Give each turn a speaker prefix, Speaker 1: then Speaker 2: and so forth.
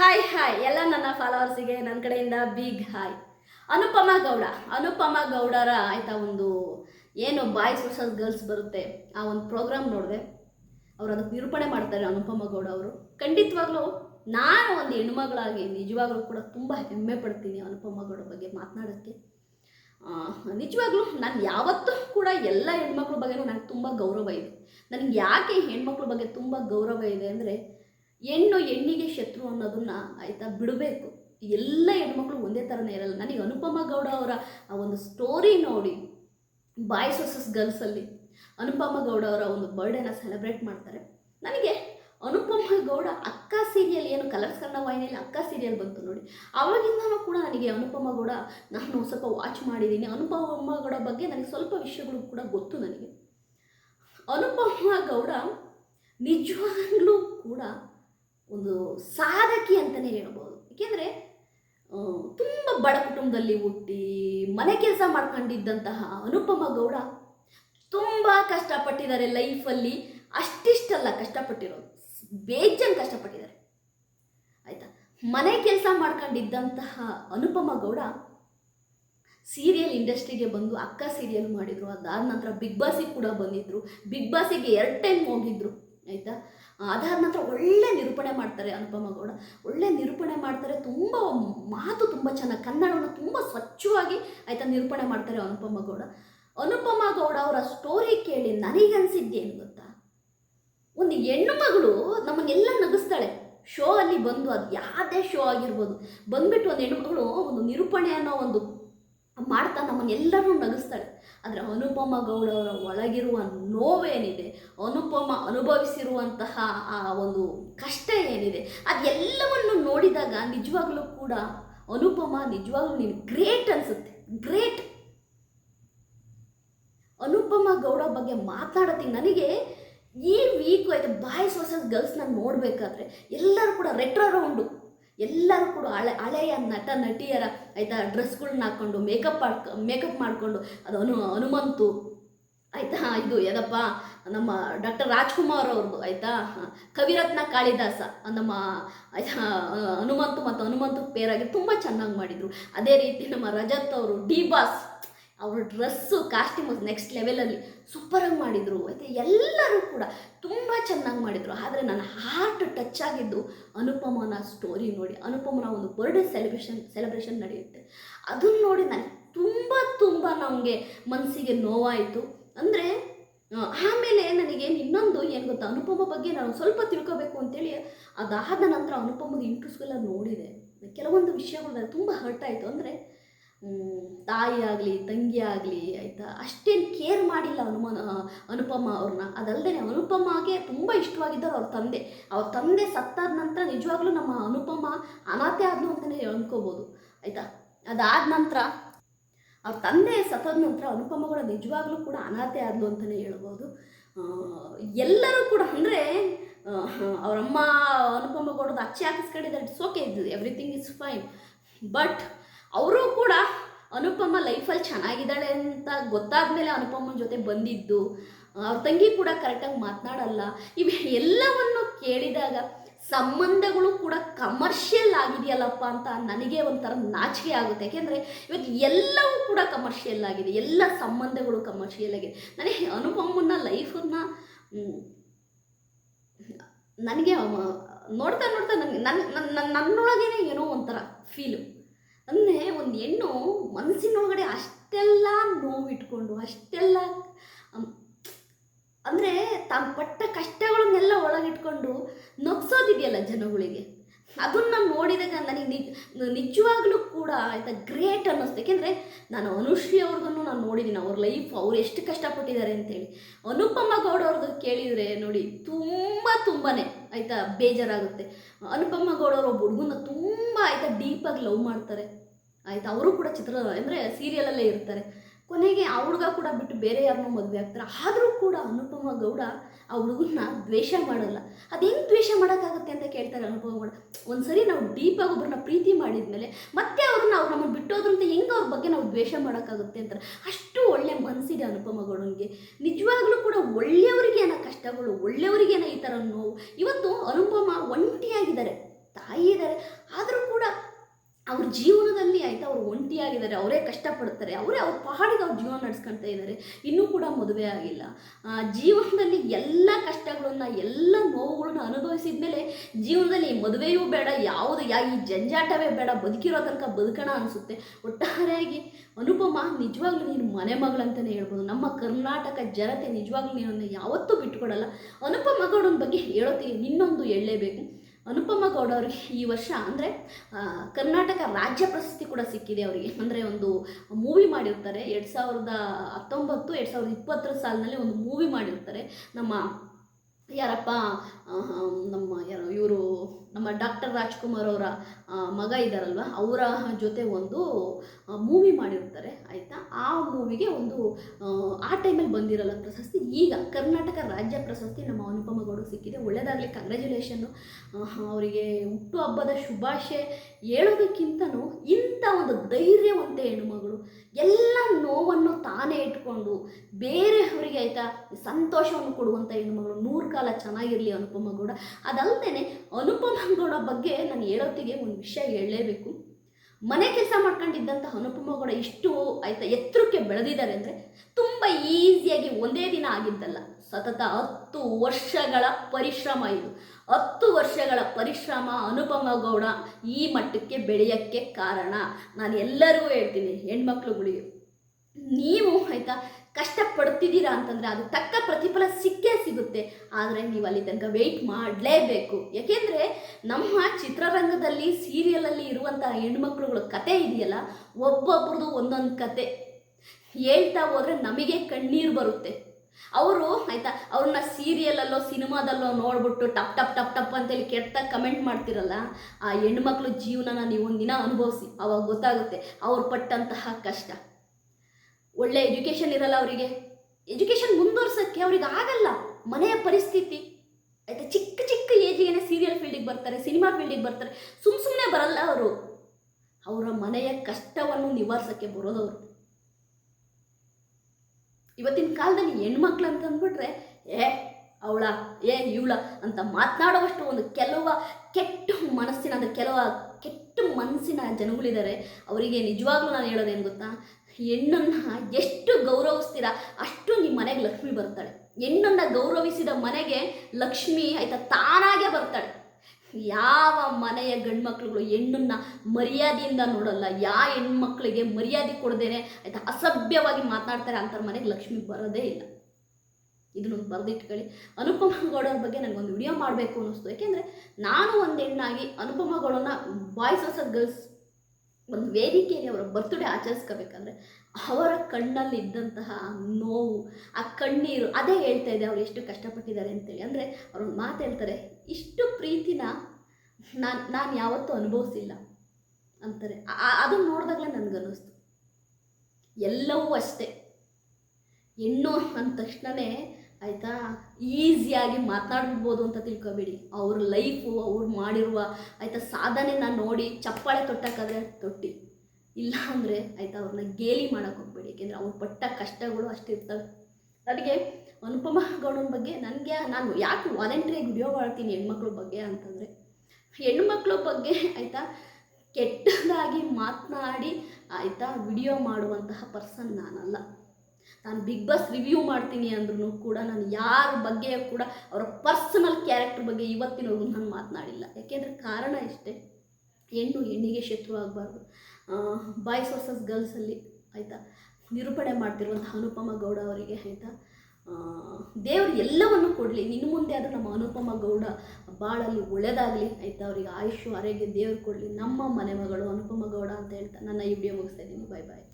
Speaker 1: Hi hi ಎಲ್ಲ ನನ್ನ ಫಾಲೋವರ್ಸಿಗೆ ನನ್ನ ಕಡೆಯಿಂದ ಬಿಗ್ ಹಾಯ್ ಅನುಪಮ ಗೌಡ. ಅನುಪಮ ಗೌಡರ ಆಯ್ತಾ ಒಂದು ಏನು ಬಾಯ್ಸ್ ವರ್ಸಸ್ ಗರ್ಲ್ಸ್ ಬರುತ್ತೆ ಆ ಒಂದು ಪ್ರೋಗ್ರಾಮ್ ನೋಡಿದೆ. ಅವರು ಅದಕ್ಕೆ ನಿರೂಪಣೆ ಮಾಡ್ತಾರೆ ಅನುಪಮ ಗೌಡ ಅವರು. ಖಂಡಿತವಾಗ್ಲೂ ನಾನು ಒಂದು ಹೆಣ್ಮಗಳಾಗಿ ನಿಜವಾಗ್ಲೂ ಕೂಡ ತುಂಬ ಹೆಮ್ಮೆ ಪಡ್ತೀನಿ ಅನುಪಮ ಗೌಡ ಬಗ್ಗೆ ಮಾತನಾಡೋಕ್ಕೆ. ನಿಜವಾಗ್ಲೂ ನಾನು ಯಾವತ್ತೂ ಕೂಡ ಎಲ್ಲ ಹೆಣ್ಮಕ್ಳ ಬಗ್ಗೆನೂ ನನಗೆ ತುಂಬ ಗೌರವ ಇದೆ. ನನಗೆ ಯಾಕೆ ಹೆಣ್ಮಕ್ಳ ಬಗ್ಗೆ ತುಂಬ ಗೌರವ ಇದೆ ಅಂದರೆ ಹೆಣ್ಣು ಹೆಣ್ಣಿಗೆ ಶತ್ರು ಅನ್ನೋದನ್ನ ಆಯಿತಾ ಬಿಡಬೇಕು. ಎಲ್ಲ ಹೆಣ್ಮಕ್ಳು ಒಂದೇ ಥರನೇ ಇರಲ್ಲ. ನನಗೆ ಅನುಪಮ ಗೌಡ ಅವರ ಆ ಒಂದು ಸ್ಟೋರಿ ನೋಡಿ ಬಾಯ್ಸ್ ವರ್ಸಸ್ ಗರ್ಲ್ಸಲ್ಲಿ ಅನುಪಮ ಗೌಡ ಅವರ ಒಂದು ಬರ್ಡೇನ ಸೆಲೆಬ್ರೇಟ್ ಮಾಡ್ತಾರೆ. ನನಗೆ ಅನುಪಮ ಗೌಡ ಅಕ್ಕ ಸೀರಿಯಲ್ ಏನು ಕಲರ್ಸ್ ಕನ್ನಡ ವಾಹಿನಿಯಲ್ಲಿ ಅಕ್ಕ ಸೀರಿಯಲ್ ಬಂತು ನೋಡಿ. ಆವಾಗಿಂದನೂ ಕೂಡ ನನಗೆ ಅನುಪಮ ಗೌಡ ನಾನು ಸ್ವಲ್ಪ ವಾಚ್ ಮಾಡಿದ್ದೀನಿ. ಅನುಪಮ ಗೌಡ ಬಗ್ಗೆ ನನಗೆ ಸ್ವಲ್ಪ ವಿಷಯಗಳು ಕೂಡ ಗೊತ್ತು ನನಗೆ. ಅನುಪಮ ಗೌಡ ನಿಜವಾಗ್ಲೂ ಕೂಡ ಒಂದು ಸಾಧಕಿ ಅಂತಲೇ ಹೇಳ್ಬೋದು. ಏಕೆಂದರೆ ತುಂಬ ಬಡ ಕುಟುಂಬದಲ್ಲಿ ಹುಟ್ಟಿ ಮನೆ ಕೆಲಸ ಮಾಡ್ಕೊಂಡಿದ್ದಂತಹ ಅನುಪಮ ಗೌಡ ತುಂಬ ಕಷ್ಟಪಟ್ಟಿದ್ದಾರೆ ಲೈಫಲ್ಲಿ. ಅಷ್ಟಿಷ್ಟಲ್ಲ, ಕಷ್ಟಪಟ್ಟಿರೋದು. ಬೇಜನ್ ಕಷ್ಟಪಟ್ಟಿದ್ದಾರೆ. ಆಯಿತಾ? ಮನೆ ಕೆಲಸ ಮಾಡ್ಕೊಂಡಿದ್ದಂತಹ ಅನುಪಮ ಗೌಡ ಸೀರಿಯಲ್ ಇಂಡಸ್ಟ್ರಿಗೆ ಬಂದು ಅಕ್ಕ ಸೀರಿಯಲ್ ಮಾಡಿದರು. ಅದಾದ ನಂತರ ಬಿಗ್ ಬಾಸಿಗೆ ಕೂಡ ಬಂದಿದ್ದರು ಬಿಗ್ ಬಾಸಿಗೆ ಎರಡು ಟೈಮ್ ಹೋಗಿದ್ರು. ಆಯಿತಾ? ಅದಾದ ನಂತರ ಒಳ್ಳೆ ನಿರೂಪಣೆ ಮಾಡ್ತಾರೆ ಅನುಪಮ ಗೌಡ. ಒಳ್ಳೆ ನಿರೂಪಣೆ ಮಾಡ್ತಾರೆ. ತುಂಬ ಮಾತು ತುಂಬ ಚೆನ್ನಾಗಿ, ಕನ್ನಡವನ್ನು ತುಂಬ ಸ್ವಚ್ಛವಾಗಿ ಆಯಿತಾ ನಿರೂಪಣೆ ಮಾಡ್ತಾರೆ ಅನುಪಮ ಗೌಡ. ಅನುಪಮ ಗೌಡ ಅವರ ಸ್ಟೋರಿ ಕೇಳಿ ನನಗನ್ಸಿದ್ದೇನು ಗೊತ್ತಾ? ಒಂದು ಹೆಣ್ಣು ಮಗಳು ನಮ್ಮನ್ನೆಲ್ಲ ನಗಿಸ್ತಾಳೆ. ಶೋ ಅಲ್ಲಿ ಬಂದು ಅದು ಯಾವುದೇ ಶೋ ಆಗಿರ್ಬೋದು. ಬಂದ್ಬಿಟ್ಟು ಒಂದು ಹೆಣ್ಣುಮಗಳು ಒಂದು ನಿರೂಪಣೆ ಅನ್ನೋ ಒಂದು ಮಾಡ್ತಾ ನಮ್ಮನ್ನೆಲ್ಲರೂ ನಗಿಸ್ತಾಳೆ. ಆದರೆ ಅನುಪಮ ಗೌಡ ಅವರ ಒಳಗಿರುವ ನೋವೇನಿದೆ? ಅನುಪಮ ಅನುಭವಿಸಿರುವಂತಹ ಆ ಒಂದು ಕಷ್ಟ ಏನಿದೆ? ಅದೆಲ್ಲವನ್ನು ನೋಡಿದಾಗ ನಿಜವಾಗ್ಲೂ ಕೂಡ ಅನುಪಮ ನಿಜವಾಗ್ಲೂ ನೀನು ಗ್ರೇಟ್ ಅನಿಸುತ್ತೆ. ಗ್ರೇಟ್. ಅನುಪಮ ಗೌಡ ಬಗ್ಗೆ ಮಾತಾಡೋದಕ್ಕೆ ನನಗೆ ಈ ವೀಕ್ ಆಯಿತು, ಬಾಯ್ಸ್ ವರ್ಸಸ್ ಗರ್ಲ್ಸ್ನ ನೋಡಬೇಕಾದ್ರೆ ಎಲ್ಲರೂ ಕೂಡ ರೆಟ್ರೋ ರೌಂಡು. ಎಲ್ಲರೂ ಕೂಡ ಹಳೆ ಹಳೆಯ ನಟ, ನಟಿಯರ ಆಯಿತಾ ಡ್ರೆಸ್ಗಳನ್ನ ಹಾಕ್ಕೊಂಡು ಮೇಕಪ್ ಹಾಕ್ ಮೇಕಪ್ ಮಾಡಿಕೊಂಡು, ಅದು ಅನು ಹನುಮಂತು, ಆಯಿತಾ ಇದು ಏನಪ್ಪ ನಮ್ಮ ಡಾಕ್ಟರ್ ರಾಜ್ಕುಮಾರ್ ಅವ್ರದ್ದು, ಆಯಿತಾ? ಕವಿರತ್ನ ಕಾಳಿದಾಸ, ನಮ್ಮ, ಆಯ್ತಾ, ಹನುಮಂತು ಮತ್ತು ಹನುಮಂತು ಪೇರಾಗಿ ತುಂಬ ಚೆನ್ನಾಗಿ ಮಾಡಿದರು. ಅದೇ ರೀತಿ ನಮ್ಮ ರಜತ್ ಅವರು, ಡಿ ಬಾಸ್ ಅವ್ರ ಡ್ರೆಸ್ಸು ಕಾಸ್ಟ್ಯೂಮ್ಸ್ ನೆಕ್ಸ್ಟ್ ಲೆವೆಲಲ್ಲಿ ಸೂಪರಾಗಿ ಮಾಡಿದರು. ಮತ್ತು ಎಲ್ಲರೂ ಕೂಡ ತುಂಬ ಚೆನ್ನಾಗಿ ಮಾಡಿದರು. ಆದರೆ ನನ್ನ ಹಾರ್ಟ್ ಟಚ್ ಆಗಿದ್ದು ಅನುಪಮನ ಸ್ಟೋರಿ ನೋಡಿ. ಅನುಪಮನ ಒಂದು ಬರ್ಡೇ ಸೆಲೆಬ್ರೇಷನ್ ಸೆಲೆಬ್ರೇಷನ್ ನಡೆಯುತ್ತೆ. ಅದನ್ನು ನೋಡಿ ನನಗೆ ತುಂಬ ತುಂಬ ನಮಗೆ ಮನಸ್ಸಿಗೆ ನೋವಾಯಿತು. ಅಂದರೆ ಆಮೇಲೆ ನನಗೆ ಇನ್ನೊಂದು ಏನು ಗೊತ್ತಾ? ಅನುಪಮ ಬಗ್ಗೆ ನಾನು ಸ್ವಲ್ಪ ತಿಳ್ಕೋಬೇಕು ಅಂತೇಳಿ ಅದಾದ ನಂತರ ಅನುಪಮದ ಇಂಟ್ರೆಸ್ಟ್ಗೆಲ್ಲ ನೋಡಿದೆ. ಕೆಲವೊಂದು ವಿಷಯಗಳು ತುಂಬ ಹರ್ಟ್ ಆಯಿತು. ಅಂದರೆ ತಾಯಿ ಆಗಲಿ ತಂಗಿ ಆಗಲಿ ಆಯಿತಾ? ಅಷ್ಟೇನು ಕೇರ್ ಮಾಡಿಲ್ಲ ಹನುಮಾನ ಅನುಪಮ ಅವ್ರನ್ನ ಅದಲ್ಲದೆ ಅನುಪಮಗೆ ತುಂಬ ಇಷ್ಟವಾಗಿದ್ದರು ಅವ್ರ ತಂದೆ. ಅವ್ರ ತಂದೆ ಸತ್ತಾದ ನಂತರ ನಿಜವಾಗ್ಲೂ ನಮ್ಮ ಅನುಪಮ ಅನಾಥೆ ಆದ್ಲು ಅಂತಲೇ ಅನ್ಕೋಬೋದು ಆಯಿತಾ? ಅದಾದ ನಂತರ ಅವ್ರ ತಂದೆ ಸತ್ತಾದ ನಂತರ ಅನುಪಮ ಕೂಡ ನಿಜವಾಗ್ಲೂ ಕೂಡ ಅನಾಥೆ ಆದ್ಲು ಅಂತಲೇ ಹೇಳ್ಬೋದು. ಎಲ್ಲರೂ ಕೂಡ ಅಂದರೆ ಅವರಮ್ಮ ಅನುಪಮ ಕೊಡೋದು ಅಚ್ಚೆ ಹಾಕಿಸ್ಕೊಂಡಿದ್ದಾರೆ. ಇಟ್ಸ್ ಓಕೆ ಇದು ಎವ್ರಿಥಿಂಗ್ ಇಸ್ ಫೈನ್ ಬಟ್ ಅವರು ಕೂಡ ಅನುಪಮ ಲೈಫಲ್ಲಿ ಚೆನ್ನಾಗಿದ್ದಾಳೆ ಅಂತ ಗೊತ್ತಾದ ಮೇಲೆ ಅನುಪಮನ ಜೊತೆ ಬಂದಿದ್ದು, ಅವ್ರ ತಂಗಿ ಕೂಡ ಕರೆಕ್ಟಾಗಿ ಮಾತನಾಡಲ್ಲ. ಇವು ಎಲ್ಲವನ್ನು ಕೇಳಿದಾಗ ಸಂಬಂಧಗಳು ಕೂಡ ಕಮರ್ಷಿಯಲ್ ಆಗಿದೆಯಲ್ಲಪ್ಪ ಅಂತ ನನಗೆ ಒಂಥರ ನಾಚಿಕೆ ಆಗುತ್ತೆ. ಯಾಕೆಂದರೆ ಇವತ್ತು ಎಲ್ಲವೂ ಕೂಡ ಕಮರ್ಷಿಯಲ್ ಆಗಿದೆ, ಎಲ್ಲ ಸಂಬಂಧಗಳು ಕಮರ್ಷಿಯಲ್ ಆಗಿದೆ. ನನಗೆ ಅನುಪಮನ ಲೈಫನ್ನ ನನಗೆ ನೋಡ್ತಾ ನೋಡ್ತಾ ನನಗೆ ನನ್ನ ನನ್ನೊಳಗೇನೆ ಏನೋ ಒಂಥರ ಫೀಲು ಅಂದರೆ ಒಂದು ಹೆಣ್ಣು ಮನಸ್ಸಿನೊಳಗಡೆ ಅಷ್ಟೆಲ್ಲ ನೋವಿಟ್ಕೊಂಡು, ಅಷ್ಟೆಲ್ಲ ಅಂದರೆ ತಾನು ಪಟ್ಟ ಕಷ್ಟಗಳನ್ನೆಲ್ಲ ಒಳಗಿಟ್ಕೊಂಡು ನಗ್ಸೋದಿದೆಯಲ್ಲ ಜನಗಳಿಗೆ. ಅದನ್ನು ನೋಡಿದಾಗ ನನಗೆ ನಿಜ, ನಿಜವಾಗ್ಲೂ ಕೂಡ ಆಯಿತಾ ಗ್ರೇಟ್ ಅನ್ನಿಸ್ತು. ಯಾಕೆಂದರೆ ನಾನು ಅನುಶ್ರೀ ಅವ್ರದ್ದನ್ನು ನಾನು ನೋಡಿದ್ದೀನಿ ಅವ್ರ ಲೈಫ್, ಅವ್ರು ಎಷ್ಟು ಕಷ್ಟಪಟ್ಟಿದ್ದಾರೆ ಅಂತೇಳಿ. ಅನುಪಮ ಗೌಡ ಅವ್ರದ್ದು ಕೇಳಿದರೆ ನೋಡಿ ತುಂಬ ತುಂಬಾ ಆಯಿತಾ ಬೇಜಾರಾಗುತ್ತೆ. ಅನುಪಮ ಗೌಡ ಅವರು ಒಬ್ಬ ಹುಡುಗನ ತುಂಬ ಆಯಿತಾ ಡೀಪಾಗಿ ಲವ್ ಮಾಡ್ತಾರೆ. ಆಯಿತಾ? ಅವರು ಕೂಡ ಚಿತ್ರ, ಅಂದರೆ ಸೀರಿಯಲಲ್ಲೇ ಇರ್ತಾರೆ. ಕೊನೆಗೆ ಆ ಹುಡುಗ ಕೂಡ ಬಿಟ್ಟು ಬೇರೆ ಯಾರನ್ನೂ ಮದುವೆ ಆಗ್ತಾರೆ. ಆದರೂ ಕೂಡ ಅನುಪಮ ಗೌಡ ಆ ಹುಡುಗನ್ನ ದ್ವೇಷ ಮಾಡಲ್ಲ. ಅದೇನು ದ್ವೇಷ ಮಾಡೋಕ್ಕಾಗುತ್ತೆ ಅಂತ ಕೇಳ್ತಾರೆ ಅನುಪಮ ಗೌಡ. ಒಂದ್ಸರಿ ನಾವು ಡೀಪಾಗಿ ಒಬ್ಬರನ್ನ ಪ್ರೀತಿ ಮಾಡಿದ್ಮೇಲೆ ಮತ್ತೆ ಅವ್ರನ್ನ ಅವ್ರು ನಮ್ಮನ್ನು ಬಿಟ್ಟೋದ್ರಂತ ಹೆಂಗೆ ಅವ್ರ ಬಗ್ಗೆ ನಾವು ದ್ವೇಷ ಮಾಡೋಕ್ಕಾಗುತ್ತೆ ಅಂತಾರೆ. ಅಷ್ಟು ಒಳ್ಳೆ ಮನಸ್ಸಿದೆ ಅನುಪಮ ಗೌಡನಿಗೆ. ನಿಜವಾಗ್ಲೂ ಕೂಡ ಒಳ್ಳೆಯವರಿಗೇನ ಕಷ್ಟಗಳು ಒಳ್ಳೆಯವರಿಗೇನ ಈ ಥರ ನೋವು. ಇವತ್ತು ಅನುಪಮ ಒಂಟಿಯಾಗಿದ್ದಾರೆ. ತಾಯಿ ಇದ್ದಾರೆ. ಆಯಿತಾ ಅವರು ಒಂಟಿಯಾಗಿದ್ದಾರೆ, ಅವರೇ ಕಷ್ಟಪಡ್ತಾರೆ, ಅವರೇ ಅವ್ರ ಪಹಾಡಿಗೆ ಅವ್ರ ಜೀವನ ನಡೆಸ್ಕೊಳ್ತಾ ಇದ್ದಾರೆ, ಇನ್ನೂ ಕೂಡ ಮದುವೆ ಆಗಿಲ್ಲ. ಜೀವನದಲ್ಲಿ ಎಲ್ಲ ಕಷ್ಟಗಳನ್ನ, ಎಲ್ಲ ನೋವುಗಳನ್ನ ಅನುಭವಿಸಿದ ಮೇಲೆ ಜೀವನದಲ್ಲಿ ಮದುವೆಯೂ ಬೇಡ, ಯಾವುದು ಯಾ, ಈ ಜಂಜಾಟವೇ ಬೇಡ, ಬದುಕಿರೋ ತನಕ ಬದುಕೋಣ ಅನಿಸುತ್ತೆ. ಒಟ್ಟಾರೆಯಾಗಿ ಅನುಪಮ, ನಿಜವಾಗ್ಲೂ ನೀನು ಮನೆ ಮಗಳಂತಲೇ ಹೇಳ್ಬೋದು. ನಮ್ಮ ಕರ್ನಾಟಕ ಜನತೆ ನಿಜವಾಗ್ಲೂ ನೀನನ್ನು ಯಾವತ್ತೂ ಬಿಟ್ಕೊಡಲ್ಲ ಅನುಪಮ ಗೌಡನ ಬಗ್ಗೆ ಹೇಳೋತ್ತಿಗೆ ನಿನ್ನೊಂದು ಹೇಳಲೇಬೇಕು. ಅನುಪಮ ಗೌಡ ಅವರಿಗೆ ಈ ವರ್ಷ ಅಂದರೆ ಕರ್ನಾಟಕ ರಾಜ್ಯ ಪ್ರಶಸ್ತಿ ಕೂಡ ಸಿಕ್ಕಿದೆ ಅವರಿಗೆ. ಅಂದರೆ ಒಂದು ಮೂವಿ ಮಾಡಿರ್ತಾರೆ. ಎರಡು ಸಾವಿರದ ಹತ್ತೊಂಬತ್ತು, ಎರಡು ಸಾವಿರದ ಇಪ್ಪತ್ತರ ಸಾಲಿನಲ್ಲಿ ಒಂದು ಮೂವಿ ಮಾಡಿರ್ತಾರೆ. ನಮ್ಮ ಯಾರಪ್ಪ ನಮ್ಮ ಯಾರು, ಇವರು, ನಮ್ಮ ಡಾಕ್ಟರ್ ರಾಜ್ಕುಮಾರ್ ಅವರ ಮಗ ಇದ್ದಾರಲ್ವ ಅವರ ಜೊತೆ ಒಂದು ಮೂವಿ ಮಾಡಿರ್ತಾರೆ. ಆಯಿತಾ ಒಂದು ಆ, ಟೈಮಲ್ಲಿ ಬಂದಿರಲ್ಲ ಪ್ರಶಸ್ತಿ. ಈಗ ಕರ್ನಾಟಕ ರಾಜ್ಯ ಪ್ರಶಸ್ತಿ ನಮ್ಮ ಅನುಪಮ ಗೌಡ ಸಿಕ್ಕಿದೆ ಒಳ್ಳೆಯದಾಗಲಿ ಕಂಗ್ರ್ಯಾಚುಲೇಷನ್ನು ಅವರಿಗೆ ಹುಟ್ಟುಹಬ್ಬದ ಶುಭಾಶಯ ಹೇಳೋದಕ್ಕಿಂತನೂ ಇಂಥ ಒಂದು ಧೈರ್ಯವಂತ ಹೆಣ್ಣುಮಗಳು ಎಲ್ಲ ನೋವನ್ನು ತಾನೇ ಇಟ್ಕೊಂಡು ಬೇರೆಯವರಿಗೆ ಆಯಿತಾ ಸಂತೋಷವನ್ನು ಕೊಡುವಂಥ ಹೆಣ್ಣುಮಗಳು ನೂರು ಕಾಲ ಚೆನ್ನಾಗಿರಲಿ ಅನುಪಮ ಗೌಡ ಅದಲ್ಲದೆ ಅನುಪಮ ಗೌಡ ಬಗ್ಗೆ ನಾನು ಹೇಳೋತ್ತಿಗೆ ಒಂದು ವಿಷಯ ಹೇಳಲೇಬೇಕು. ಮನೆ ಕೆಲಸ ಮಾಡ್ಕೊಂಡಿದ್ದಂಥ ಅನುಪಮ ಗೌಡ ಇಷ್ಟು ಆಯಿತಾ ಎತ್ತರಕ್ಕೆ ಬೆಳೆದಿದ್ದಾರೆ ಅಂದರೆ ತುಂಬ ಈಸಿಯಾಗಿ ಒಂದೇ ದಿನ ಆಗಿದ್ದಲ್ಲ. ಸತತ ಹತ್ತು ವರ್ಷಗಳ ಪರಿಶ್ರಮ ಇದು. ಹತ್ತು ವರ್ಷಗಳ ಪರಿಶ್ರಮ ಅನುಪಮ ಗೌಡ ಈ ಮಟ್ಟಕ್ಕೆ ಬೆಳೆಯೋಕ್ಕೆ ಕಾರಣ. ನಾನು ಎಲ್ಲರಿಗೂ ಹೇಳ್ತೀನಿ, ಹೆಣ್ಮಕ್ಳುಗಳಿಗೆ. ನೀವು ಆಯಿತಾ ಕಷ್ಟಪಡ್ತಿದ್ದೀರಾ ಅಂತಂದರೆ ಅದು ತಕ್ಕ ಪ್ರತಿಫಲ ಸಿಕ್ಕೇ ಸಿಗುತ್ತೆ. ಆದರೆ ನೀವು ಅಲ್ಲಿ ತನಕ ವೆಯ್ಟ್ ಮಾಡಲೇಬೇಕು. ಯಾಕೆಂದರೆ ನಮ್ಮ ಚಿತ್ರರಂಗದಲ್ಲಿ ಸೀರಿಯಲಲ್ಲಿ ಇರುವಂಥ ಹೆಣ್ಮಕ್ಳುಗಳ ಕತೆ ಇದೆಯಲ್ಲ, ಒಬ್ಬೊಬ್ರದ್ದು ಒಂದೊಂದು ಕತೆ. ಹೇಳ್ತಾ ಹೋದರೆ ನಮಗೆ ಕಣ್ಣೀರು ಬರುತ್ತೆ. ಅವರು ಆಯಿತಾ, ಅವ್ರನ್ನ ಸೀರಿಯಲಲ್ಲೋ ಸಿನಿಮಾದಲ್ಲೋ ನೋಡ್ಬಿಟ್ಟು ಟಪ್ ಟಪ್ ಟಪ್ ಟಪ್ ಅಂತೇಳಿ ಕೆಟ್ಟ ಕಮೆಂಟ್ ಮಾಡ್ತಿರಲ್ಲ, ಆ ಹೆಣ್ಮಕ್ಳು ಜೀವನನ ನೀವು ಒಂದಿನ ಅನುಭವಿಸಿ, ಅವಾಗ ಗೊತ್ತಾಗುತ್ತೆ ಅವ್ರು ಪಟ್ಟಂತಹ ಕಷ್ಟ. ಒಳ್ಳೆ ಎಜುಕೇಷನ್ ಇರಲ್ಲ ಅವರಿಗೆ. ಎಜುಕೇಷನ್ ಮುಂದುವರ್ಸೋಕ್ಕೆ ಅವ್ರಿಗೆ ಆಗಲ್ಲ. ಮನೆಯ ಪರಿಸ್ಥಿತಿ. ಆಯಿತಾ, ಚಿಕ್ಕ ಚಿಕ್ಕ ಏಜಿಗೆ ಸೀರಿಯಲ್ ಫೀಲ್ಡಿಗೆ ಬರ್ತಾರೆ ಸಿನಿಮಾ ಫೀಲ್ಡಿಗೆ ಬರ್ತಾರೆ. ಸುಮ್ಮ ಸುಮ್ಮನೆ ಬರಲ್ಲ ಅವರು. ಅವರ ಮನೆಯ ಕಷ್ಟವನ್ನು ನಿವಾರಿಸೋಕ್ಕೆ ಬರೋದವರು ಇವತ್ತಿನ ಕಾಲದಲ್ಲಿ ಹೆಣ್ಮಕ್ಳು ಅಂತ ಅಂದ್ಬಿಟ್ರೆ, ಏ, ಅವಳ, ಏ, ಇವಳ ಅಂತ ಮಾತನಾಡುವಷ್ಟು ಒಂದು ಕೆಲವ ಕೆಟ್ಟ ಮನಸ್ಸಿನ, ಅಂದರೆ ಕೆಲವ ಕೆಟ್ಟ ಮನಸ್ಸಿನ ಜನಗಳಿದ್ದಾರೆ. ಅವರಿಗೆ ನಿಜವಾಗ್ಲೂ ನಾನು ಹೇಳೋದೇನು ಗೊತ್ತಾ? ಹೆಣ್ಣನ್ನು ಎಷ್ಟು ಗೌರವಿಸ್ತೀರಾ, ಅಷ್ಟು ನಿಮ್ಮ ಮನೆಗೆ ಲಕ್ಷ್ಮಿ ಬರ್ತಾಳೆ. ಹೆಣ್ಣನ್ನು ಗೌರವಿಸಿದ ಮನೆಗೆ ಲಕ್ಷ್ಮಿ ಆಯ್ತಾ ತಾನಾಗೆ ಬರ್ತಾಳೆ. ಯಾವ ಮನೆಯ ಗಂಡ್ಮಕ್ಳುಗಳು ಹೆಣ್ಣನ್ನ ಮರ್ಯಾದೆಯಿಂದ ನೋಡಲ್ಲ ಯಾವ ಹೆಣ್ಮಕ್ಳಿಗೆ ಮರ್ಯಾದೆ ಕೊಡದೇನೆ ಆಯ್ತಾ ಅಸಭ್ಯವಾಗಿ ಮಾತನಾಡ್ತಾರೆ ಅಂಥವ್ರ ಮನೆಗೆ ಲಕ್ಷ್ಮಿ ಬರೋದೇ ಇಲ್ಲ. ಇದನ್ನು ಬರೆದಿಟ್ಕೊಳ್ಳಿ ಅನುಪಮ ಗೌಡರ ಬಗ್ಗೆ ನನಗೊಂದು ವಿಡಿಯೋ ಮಾಡಬೇಕು ಅನ್ನಿಸ್ತು. ಯಾಕೆಂದರೆ ನಾನು ಒಂದು ಹೆಣ್ಣಾಗಿ ಅನುಪಮ ಗೌಡನ ಬಾಯ್ಸ್ ವರ್ಸಸ್ ಗರ್ಲ್ಸ್ ಒಂದು ವೇದಿಕೆಯಲ್ಲಿ ಅವರ ಬರ್ತ್ಡೇ ಆಚರಿಸ್ಕೋಬೇಕಂದ್ರೆ ಅವರ ಕಣ್ಣಲ್ಲಿ ಇದ್ದಂತಹ ನೋವು, ಆ ಕಣ್ಣೀರು, ಅದೇ ಹೇಳ್ತಾ ಇದೆ ಅವ್ರು ಎಷ್ಟು ಕಷ್ಟಪಟ್ಟಿದ್ದಾರೆ ಅಂತೇಳಿ. ಅಂದರೆ ಅವ್ರೊಂದು ಮಾತು ಹೇಳ್ತಾರೆ, ಇಷ್ಟು ಪ್ರೀತಿನ ನಾನು ನಾನು ಯಾವತ್ತೂ ಅನುಭವಿಸಿಲ್ಲ ಅಂತಾರೆ. ಅದನ್ನು ನೋಡಿದಾಗಲೇ ನನಗನ್ನಿಸ್ತು. ಎಲ್ಲವೂ ಅಷ್ಟೇ. ಹೆಣ್ಣು ಅಂದ ತಕ್ಷಣವೇ ಆಯಿತಾ? ಈಸಿಯಾಗಿ ಮಾತಾಡ್ಬೋದು ಅಂತ ತಿಳ್ಕೊಬೇಡಿ. ಅವ್ರ ಲೈಫು ಅವ್ರು ಮಾಡಿರುವ, ಆಯಿತಾ, ಸಾಧನೆನ ನೋಡಿ ಚಪ್ಪಾಳೆ ತೊಟ್ಟಕ್ಕಾದ್ರೆ ತೊಟ್ಟಿ. ಇಲ್ಲ ಅಂದರೆ, ಆಯಿತಾ ಅವ್ರನ್ನ ಗೇಲಿ ಮಾಡೋಕೆ ಹೋಗ್ಬೇಡಿ. ಏಕೆಂದರೆ ಅವ್ರು ಪಟ್ಟ ಕಷ್ಟಗಳು ಅಷ್ಟಿರ್ತವೆ ನನಗೆ ಅನುಪಮ ಗೌಡನ ಬಗ್ಗೆ ನನಗೆ, ನಾನು ಯಾಕೆ ವಾಲಂಟ್ರಿಯಾಗಿ ವಿಡಿಯೋ ಮಾಡ್ತೀನಿ ಹೆಣ್ಮಕ್ಳ ಬಗ್ಗೆ ಅಂತಂದರೆ, ಹೆಣ್ಮಕ್ಳ ಬಗ್ಗೆ, ಆಯಿತಾ, ಕೆಟ್ಟದಾಗಿ ಮಾತನಾಡಿ, ಆಯಿತಾ ವಿಡಿಯೋ ಮಾಡುವಂತಹ ಪರ್ಸನ್ ನಾನಲ್ಲ. ನಾನು ಬಿಗ್ ಬಾಸ್ ರಿವ್ಯೂ ಮಾಡ್ತೀನಿ ಅಂದ್ರೂ ಕೂಡ ನಾನು ಯಾರ ಬಗ್ಗೆ ಕೂಡ ಅವರ ಪರ್ಸನಲ್ ಕ್ಯಾರೆಕ್ಟರ್ ಬಗ್ಗೆ ಇವತ್ತಿನವರೆಗೂ ನಾನು ಮಾತನಾಡಿಲ್ಲ. ಯಾಕೆಂದರೆ ಕಾರಣ ಇಷ್ಟೇ. ಹೆಣ್ಣು ಹೆಣ್ಣಿಗೆ ಶತ್ರು ಆಗಬಾರ್ದು. ಬಾಯ್ಸ್ ವರ್ಸಸ್ ಗರ್ಲ್ಸಲ್ಲಿ ಆಯಿತಾ? ನಿರೂಪಣೆ ಮಾಡ್ತಿರುವಂಥ ಅನುಪಮ ಗೌಡ ಅವರಿಗೆ ಆಯಿತಾ? ದೇವರು ಎಲ್ಲವನ್ನು ಕೊಡಲಿ. ನಿನ್ನ ಮುಂದೆ ಆದರೂ ನಮ್ಮ ಅನುಪಮ ಗೌಡ ಬಾಳಲ್ಲಿ ಒಳ್ಳೆಯದಾಗಲಿ ಆಯಿತಾ? ಅವರಿಗೆ ಆಯುಷು, ಆರೋಗ್ಯ ದೇವರು ಕೊಡಲಿ. ನಮ್ಮ ಮನೆ ಮಗಳು ಅನುಪಮ ಗೌಡ ಅಂತ ಹೇಳ್ತಾ ನನ್ನ ವಿಡಿಯೋ ಮುಗಿಸ್ತಾ ಇದ್ದೀನಿ. ಬಾಯ್ ಬಾಯ್